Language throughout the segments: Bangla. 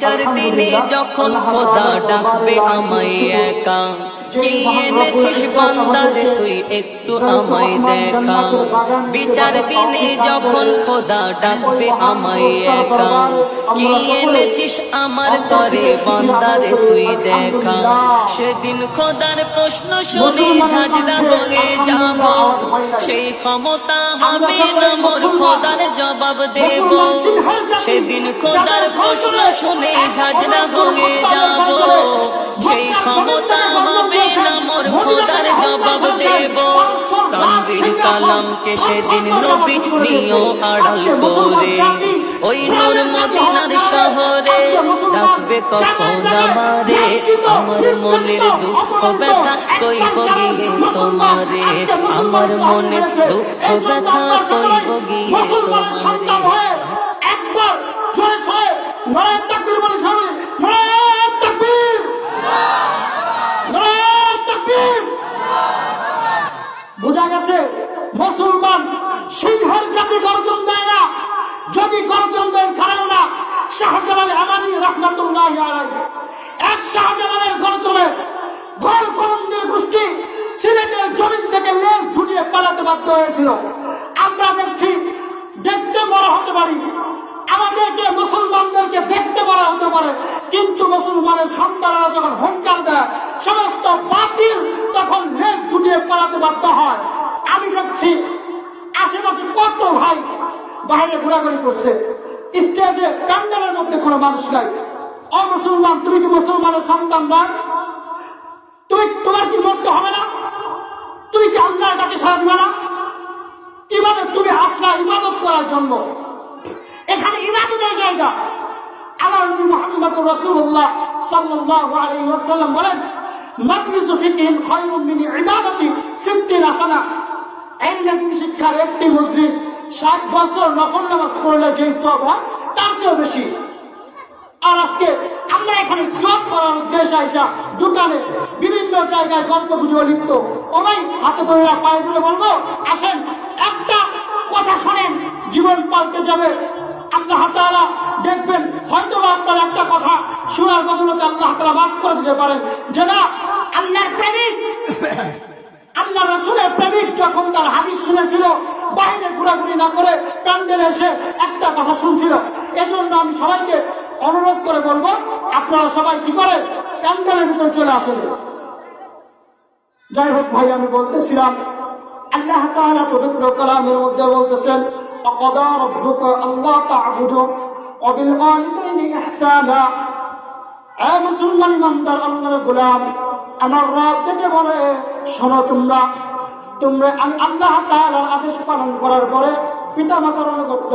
চার দিনে যখন খোদা ডাকবে আমায় একা। কি আমায় দেখা। বিচার দিনে যখন খোদা ডাকবে আমায় কি এনেছিস আমার তরে বান্দারে তুই দেখা। সেদিন খোদার প্রশ্ন শুনে ঝাঁঝরা হয়ে যাব। সেই ক্ষমতা হবে না মোর খোদার জবাব দেব। সেদিন খোদার প্রশ্ন শুনে ঝাঁঝরা হয়ে যাব। সেই ক্ষমতা হবে না মোর খোদার জবাব দেব। তানবীর কালামকে সেদিন নবী নিও আড়াল করে। ওই নূর মদিনার শহরে ডাকবে কখন আমারে? আমার মনের দুঃখ ব্যথা কইব গিয়ে তোমারে? আমার মনের দুঃখ ব্যথা কইব গিয়ে তোমারে? একবার জোরে ছয় নারায়ণ তাকবীর বলে সবাই নারায়ণ তাকবীর নারায়ণ তাকবীর বোঝা গেছে মুসলমান সিংহের জাতি গর্জন দেয় না, যদি গর্জন দেয় ছাড়েও না, শাহজালাল আমানি রহমাতুল্লাহ এক শাহজালালের গর্জনে ঘর করন্দের গোষ্ঠী সিলেটের জমিন থেকে লেজ ফুটিয়ে পালাতে বাধ্য হয়েছিল। আমরা দেখছি দেখতে বড় হতে পারি। আমাদেরকে মুসলমানদেরকে দেখতে বড় হতে পারে। কিন্তু মুসলমানের সন্তানরা যখন হুঙ্কার দেয়, সমস্ত বাতিল তখন লেজ ফুটিয়ে পালাতে বাধ্য হয়। আমি দেখছি আশেপাশে কত ভাই বাইরে ঘোরাঘুরি করছে। স্টেজে প্যান্ডেলের মধ্যে কোনো মানুষ নাই। অ মুসলমান তুমি কি মুসলমানের সন্তান না? তুমি, তোমার কি মরতে হবে না? তুমি কি আল্লাহর ডাকে সারা দিবে না? কীভাবে তুমি আসলা ইবাদত করার জন্য। এখানে ইবাদতের জায়গা। আমার নবী মুহাম্মদ রাসূলুল্লাহ সাল্লাল্লাহু আলাইহি ওয়াসাল্লাম বলেন, মাজলিসু ফিকহিন খায়রুম মিন ইবাদাতি সিত্তিনা সানা এই নবীন শিক্ষার একটি মজলিস, ষাট বছর নফল নামাজ পড়লে যেই সব হয়, তার চেয়েও বেশি। আর আজকে আমরা এখানে জব করার উদ্দেশ্যে আইসা দোকানে বিভিন্ন জায়গায় গল্প গুজবে লিপ্ত। ও ভাই হাতে ধরে পায়ে ধরে বলব, আসেন, একটা কথা শোনেন, জীবন পাল্টে যাবে। আল্লাহ তাআলা দেখবেন হয়তো আপনার একটা কথা শোনার বদলতে আল্লাহ তাআলা মাফ করে দিতে পারেন। যেটা আল্লাহর প্রেমিক! আল্লাহ রসুলের প্রেমিক যখন তার হাদিস শুনেছিল, বাইরে ঘোরাঘুরি না করে প্যান্ডেলে এসে একটা কথা শুনছিল। এজন্য আমি সবাইকে অনুরোধ করে বলব, আপনারা সবাই কি করে প্যান্ডেলের ভিতরে চলে আসেন। যাই হোক ভাই, আমি বলতেছিলাম, আল্লাহ তাআলা পবিত্র কালামের মধ্যে বলতেছেন আল্লাহ তা'বুদু ওয়া বিল ওয়ালিদাইনি ইহসানা। আমার বলে, শোনো তোমরা তোমরা আমি আল্লাহ আদেশ পালন করার পরে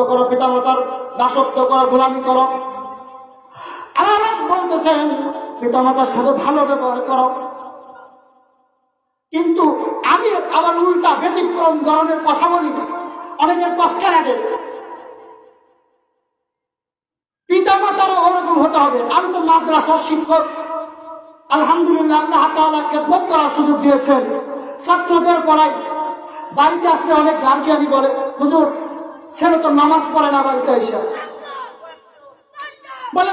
করো পিতা মাতার দাসত্ব করো, গোলামি করো। আমার বলতেছেন সাথে ভালো ব্যবহার করো। কিন্তু আমি আবার উল্টা ব্যতিক্রম ধরনের কথা বলি। অনেকের কষ্ট লাগে পিতা মাতারও ওরকম হতে হবে। আমি তো মাদ্রাসার শিক্ষক। আলহামদুলিল্লাহ, আল্লাহ খেদমত করার সুযোগ দিয়েছেন। ছাত্রদের পড়াই বাড়িতে আসলে অনেক গার্জিয়ানি বলে, হুজুর, ছেলে তো নামাজ পড়ে না বাড়িতে এসে। বলে,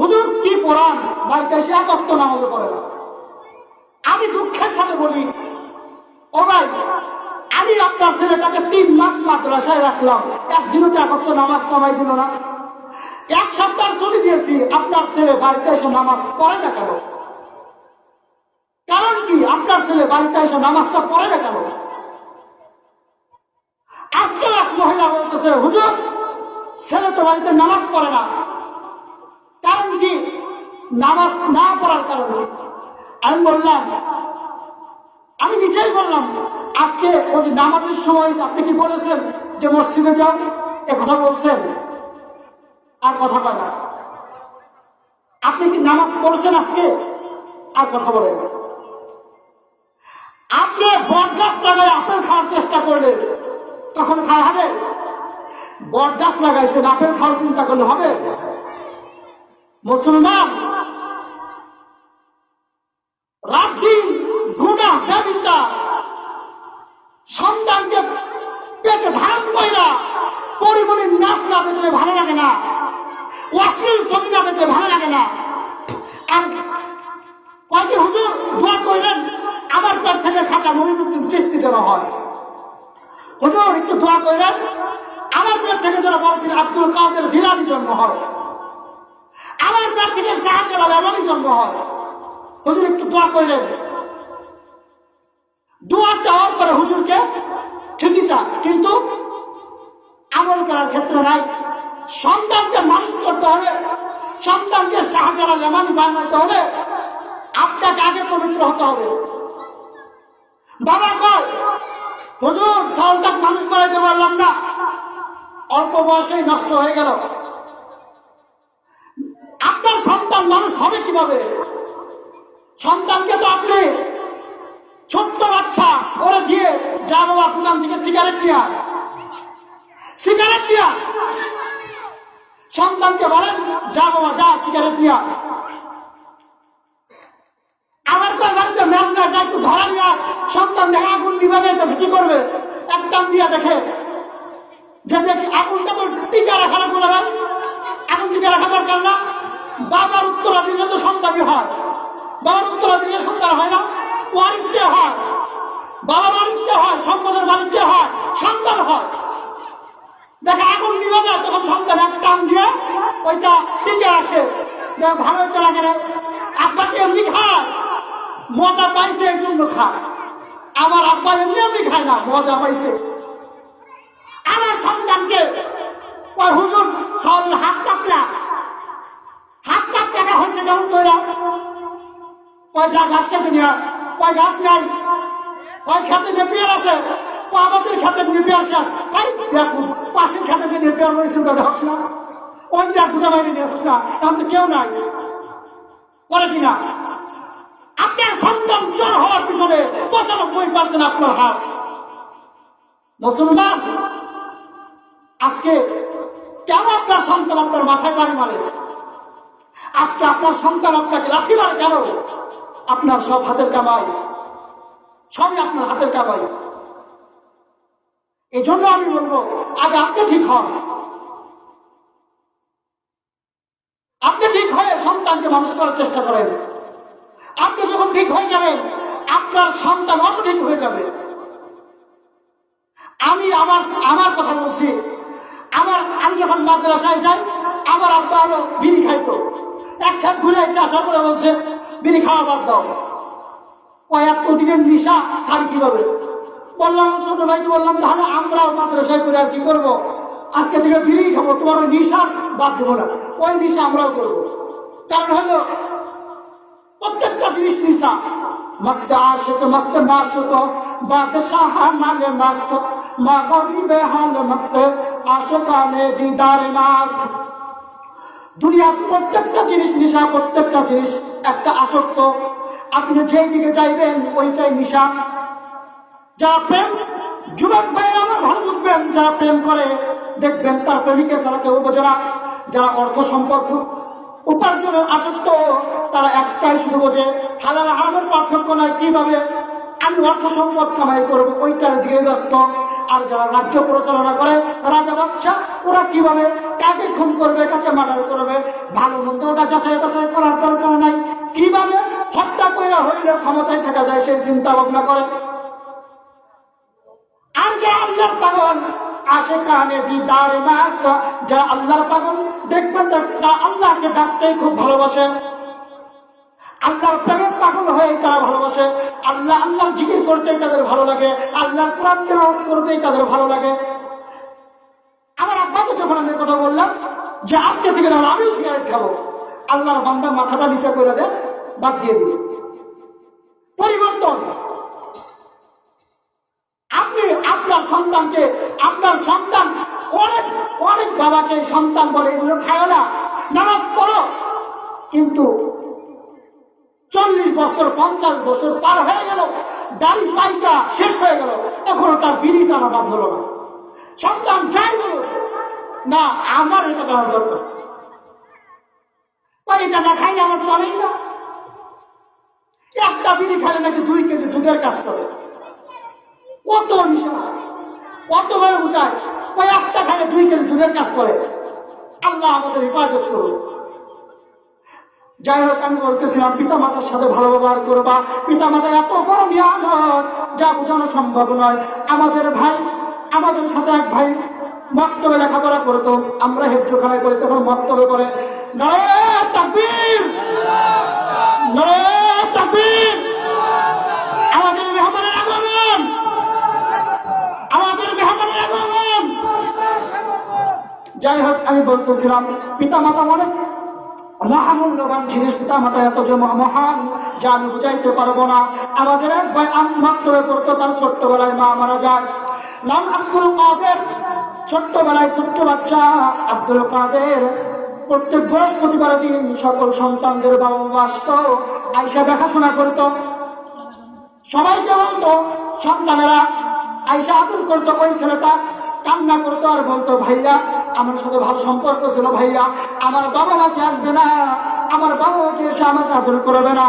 হুজুর, কি পড়ান? বাড়িতে এসে এক অক্ত নামাজও পড়ে না। আমি দুঃখের সাথে বলি, ও ভাই, আমি আপনার ছেলেটাকে তিন মাস মাদ্রাসায় রাখলাম। একদিনও তো এক অক্ত নামাজ কামাই দিল না। এক সপ্তাহ ছবি দিয়েছি, আপনার ছেলে বাড়িতে এসে নামাজ পড়ে না কেন? কারণ কি? আপনার ছেলে বাড়িতে এসে নামাজটা পড়ে না কেন? আজকে এক মহিলা বলতেছে, হুজুর, ছেলে তো বাড়িতে নামাজ পড়ে না। কারণ কি? নামাজ না পড়ার কারণে। আমি বললাম, আমি নিজেই বললাম, আজকে ওই নামাজের সময় আপনি কি বলেছেন যে মসজিদে যাও এ কথা বলছেন। আর কথা কয় না। আপনি কি নামাজ পড়ছেন আজকে? আর কথা বলেন আপনি বট গাছ লাগায় আপেল খাওয়ার চেষ্টা করলেন, তখন খাওয়া হবে? বট গাছ লাগাইছেন, আপেল খাওয়ার চিন্তা করলে হবে? মুসলমান, রাত দিন গুণা ব্যবচার সন্তানকে পেটে ধারণ কইরা, পরিমণির নাচ না দেখলে ভালো লাগে না। অশ্লীল ছবি না দেখলে ভালো লাগে না। আর কয়েকদিন হুজুর দোয়া কইলেন, আমার পেট থেকে খাজা মহিনুদ্দিন চিস্তি যেন হয়। হুজুর, একটু দোয়া কইলেন, আমার পেট থেকে যেন বরফির আব্দুল কাদের জিলানি জন্ম হয়। আমার পেট থেকে শাহজালাল এমনই জন্ম হয়। হুজুর, একটু দোয়া কইলেন। দোয়া চাওয়ার পরে হুজুরকে ঠিকই চা কিন্তু আমল করার ক্ষেত্রে নাই। সন্তানকে মানুষ সন্তানকে শাহজালাল এমনই বানাতে হবে আপনাকে আগে পবিত্র হতে হবে বাবা কয়, হুজুর সালটাক মানুষ বানাইতে পারলাম না অল্প বয়সেই নষ্ট হয়ে গেল আপনার সন্তান মানুষ হবে কীভাবে সন্তানকে তো আপনি ছোট্ট বাচ্চা করে দিয়ে যা বাবা দোকান থেকে সিগারেট নিয়ে। সিগারেট নিয়ে। সন্তানকে বলেন, যা বাবা, যা, সিগারেট নিয়ে। আবার কয়, বাড়িতে ম্যাচ না যায় একটু ধরা নিয়ে। সন্তান দেখে আগুন নিভে যাইতেছে, কি করবে একটান দিয়ে দেখে, যে দেখি, আগুনটা তো টিকা রাখা লাগবে না। আগুন টিকা রাখা দরকার না বাবার উত্তরাধিকার তো সন্তানই হয় বাবার উত্তরাধিকার সন্তান হয় না ওয়ারিসকে হয় বাবার ওয়ারিসকে হয় সম্পদের মালিককে হয় সন্তান হয় দেখে আগুন নিভে যায় তখন সন্তান এক টান দিয়ে ওইটা টিকে রাখে। ভালো একটা লাগে না। আব্বাকে এমনি মজা পাইছে এই জন্য খায়। আমার আব্বা এমনি এমনি খায় না, মজা পাইছে। আমার সন্তানকে হুজুর সল হাত কাটলা হাত কাটলাটা হয়েছে কেমন তোরা কয়, যা, ঘাস কেটে নিয়ে আয়। কয়, ঘাস নাই। কয়, খেতে নেপিয়ার আছে। আমাদের খেতে নেপিয়ার শেষ কয় দেখুন, পাশের খেতে যে নেপিয়ার রয়েছে ওটা ধস না। ওই দেখ বুঝা বাইরে হস না। এখন তো কেউ নাই। করে কিনা? আপনার সন্তান চোর হওয়ার পিছনে পঁচানব্বই পার্সেন্ট আপনার হাত। মুসলমান, আজকে কেন আপনার সন্তান আপনার মাথায় বাড়ি মারে? আজকে আপনার সন্তান আপনাকে লাঠি মারে কেন? আপনার সব হাতের কামাই, সবই আপনার হাতের কামাই। এই জন্য আমি বলব আগে আপনি ঠিক হন। আপনি ঠিক হয়ে সন্তানকে মানুষ করার চেষ্টা করেন। আপনি যখন ঠিক হয়ে যাবেন, আপনার সন্তান অন্য ঠিক হয়ে যাবে। আমি আমার আমার কথা বলছি, আমার আমি যখন মাদ্রাসায় যাই, আমার আব্বা আরও বিড়ি খাইতো। এক খেপ ঘুরে এসে আসার পরে বলছে, বিড়ি খাওয়া বাদ দাও। কয়েক দিনের নিশা সারি কীভাবে? বললাম, ছোট ভাইকে বললাম তাহলে আমরাও মাদ্রাসায় করে আর কি করব? আজকে থেকে বিড়ি খাব, তোমার ওই নিশা বাদ দেবো না, ওই নিশা আমরাও করব। কারণ হলো, প্রত্যেকটা জিনিস নিশা। মস্ত মা দুনিয়ার প্রত্যেকটা জিনিস নিশা, প্রত্যেকটা জিনিস একটা আসক্ত। আপনি যেই দিকে যাইবেন, ওইটাই নিশা। যারা প্রেম, যুবক ভাই আমার ভালো বুঝবেন, যারা প্রেম করে, দেখবেন তার প্রেমিকের ছাড়া কেউ বোঝে না। যারা অর্থ সম্পদ, উপার্জনের আসক্ত, তারা একটাই শুধু বোঝে, হালাল আমার পার্থক্য নাই, কীভাবে? আমি অর্থ সম্পদ কামাই করব, ওইটার দিকে ব্যস্ত। আর যারা রাজ্য পরিচালনা করে, রাজা বাচ্চা ওরা কীভাবে? কাকে খুন করবে, কাকে মার্ডার করবে? ভালো মন্দ ওটা যাচাই বাছাই করার দরকার নাই। কীভাবে? হত্যা কইরা হইলে ক্ষমতায় থাকা যায়, সেই চিন্তা ভাবনা করে। আল্লাহর দেখবেন তারা আল্লাহকে খুব ভালোবাসে। আল্লাহর পাগল হয়ে তারা ভালোবাসে। আল্লাহ, আল্লাহর জিকির করতেই তাদের ভালো লাগে। আল্লাহর কোরআন করতেই তাদের ভালো লাগে। আমার আব্বাকে যখন আমি কথা বললাম, যে আজকে থেকে না আমিও সিগারেট খাব। আল্লাহর বান্দা মাথাটা নিচে করে দেন বাদ দিয়ে দিল। পরিবর্তন। আপনি আপনার সন্তানকে, আপনার সন্তান অনেক অনেক বাবাকে সন্তান বলে এগুলো খায় না। নামাজ পড়ো। কিন্তু চল্লিশ বছর, পঞ্চাশ বছর পার হয়ে গেল, দাড়ি পাইকা শেষ হয়ে গেল, এখনও তার বিড়ি টানা বাদ হলো না। সন্তান যাই বলুন না, আমার এটা করার দরকার। তাই এটা না খাইলে আমার চলেই না? একটা বিড়ি খাইলে নাকি দুই কেজি দুধের কাজ করে। কত নিশা কত ভাবে বুঝায় কয়েকটা খাইলে দুই কেজি দুধের কাজ করে। আল্লাহ আমাদের হেফাজত করুন। যাই হোক, আমি বলতেছিলাম পিতা মাতার সাথে ভালো ব্যবহার করবা। পিতা মাতা এত বড় নিয়ামত, যা বোঝানো সম্ভব নয়। আমাদের ভাই, আমাদের সাথে এক ভাই মক্তবে লেখাপড়া করতো। আমরা হেফজোখানায় করে তখন মক্তবে করে নারে তাকবীর! নারে যাই হোক আমি বলতেছিলাম পিতা মাতা অনেক মহামূল্যবান জিনিস পিতা মাতা এত যে মহান, যা আমি বুঝাইতে পারব না। আমাদের এক ভাই আম্মাত্তবে পড়তো, তার ছোট্টবেলায় মা মারা যায়। নাম আব্দুল কাদের। ছোট্টবেলায় ছোট্ট বাচ্চা আব্দুল কাদের। প্রত্যেক বৃহস্পতিবার দিন সকল সন্তানদের বাবা মা আসতো, আইসা দেখাশোনা করতো। সবাইকে বলতো সন্তানেরা আইসা আসল করতো, ওই ছেলেটা কান্না করতো আর বলতো, ভাইয়া আমার সাথে ভালো সম্পর্ক ছিল ভাইয়া। আমার বাবা মাকে আসবে না। আমার বাবা মাকে এসে আমাকে আদর করবে না?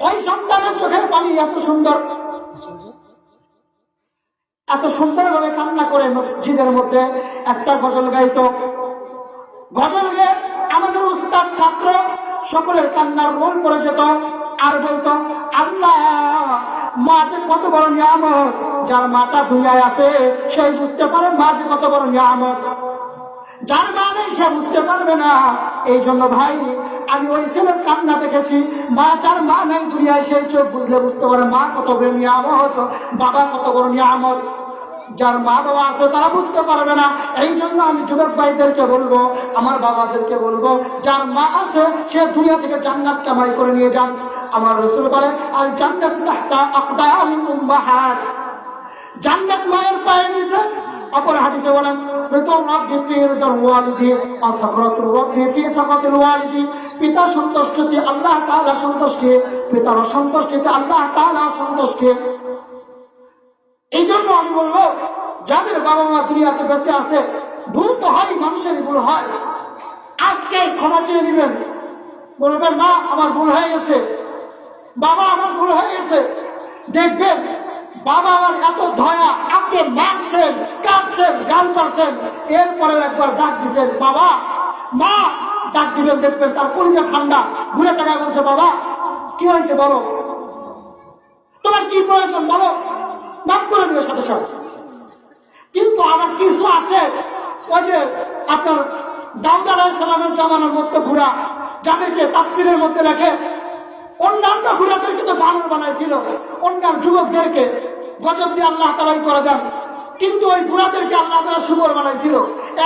ওই সন্তানের চোখের পানি এত সুন্দর। এত সুন্দরভাবে কান্না করে মসজিদের মধ্যে একটা গজল গাইত। গজল গেয়ে আমাদের উস্তাদ ছাত্র সকলের কান্নার রোল পড়ে যেত আর বলতো, আল্লাহ, মা যে কত বড় নিয়ামত, যার মাটা দুনিয়ায় আছে সেই বুঝতে পারে মা যে কত বড় নিয়ামত। যার মা নেই সে বুঝতে পারবে না। এই জন্য ভাই, আমি ওই ছেলের কান্না দেখেছি। মা যার মা নেই দুনিয়ায় সেই চোখ বুঝলে বুঝতে পারে মা কত বড় নিয়ামত, বাবা কত বড় নিয়ামত। যার মা বাবা আছে, তারা বুঝতে পারবে না। এই জন্য আমি যুবক ভাইদেরকে বলব, আমার বাবাদেরকে বলব, যার মা আছে, সে দুনিয়া থেকে জান্নাত কামাই করে নিয়ে যান আমার রসুল বলে আর জান্নাত জান্নাত মায়ের পায়ের নিচে। অপর হাদিসে বলেন পিতা আল্লাহ সন্তুষ্টি, পিতার অসন্তুষ্টিতে আল্লাহ তাআলা সন্তুষ্টি। এই জন্য আমি বলব, যাদের বাবা মা দুনিয়াতে বেঁচে আছে, ভুল তো হয় মানুষেরই ভুল হয়। আজকে ক্ষমা চেয়ে নেবেন। বলবেন, না, আমার ভুল হয়ে গেছে। বাবা, আমার ভুল হয়ে গেছে। দেখবেন, বাবা আমার এত ধয়া আপনি মারছেন কাটছেন গাল পারছেন এরপরে একবার ডাক দিছেন, বাবা, মা! ডাক দিবেন, দেখবেন তার কলিজা ঠান্ডা। ঘুরে তাকায় বলছে, বাবা, কি হয়েছে বলো? তোমার কি প্রয়োজন বলো? মাফ করে দেবে সাথে সাথে। কিন্তু আবার কিছু আছে, ওই যে আপনার দাউদ আলাহিসাল্লামের জামানার মধ্যে ঘোরা যাদেরকে তাফসিরের মধ্যে লেখে, অন্যান্য ঘোরাদেরকে তো বানর বানাইছিল, অন্যান্য যুবকদেরকে গজব দিয়ে আল্লাহ তালাই করে দেন। কিন্তু ওই বুড়াদেরকে আল্লাহ তালা সুগর বানাইছিল।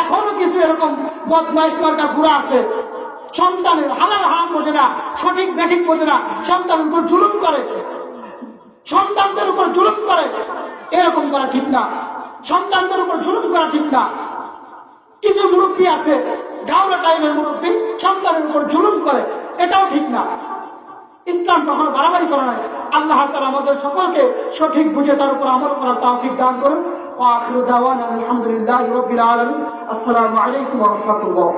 এখনও কিছু এরকম বদমাইশ মার্কা বুড়া আছে। সন্তানের হালাল হারাম বোঝে না, সঠিক ব্যাঠিক বোঝে না সন্তানের উপর জুলুম করে। সন্তানদের উপর জুলুম করে। এরকম করা ঠিক না। সন্তানদের উপর জুলুম করা ঠিক না। কিছু মুরব্বী আছে গাউরা টাইমের মুরব্বী, সন্তানের উপর জুলুম করে। এটাও ঠিক না। ইসলাম কখনো বাড়াবাড়ি করে নাই। আল্লাহ তালা আমাদের সকলকে সঠিক বুঝে তার উপর আমল করার তৌফিক দান করুন। আলহামদুলিল্লাহ আসসালামু আলাইকুম রহমতুল্লাহ।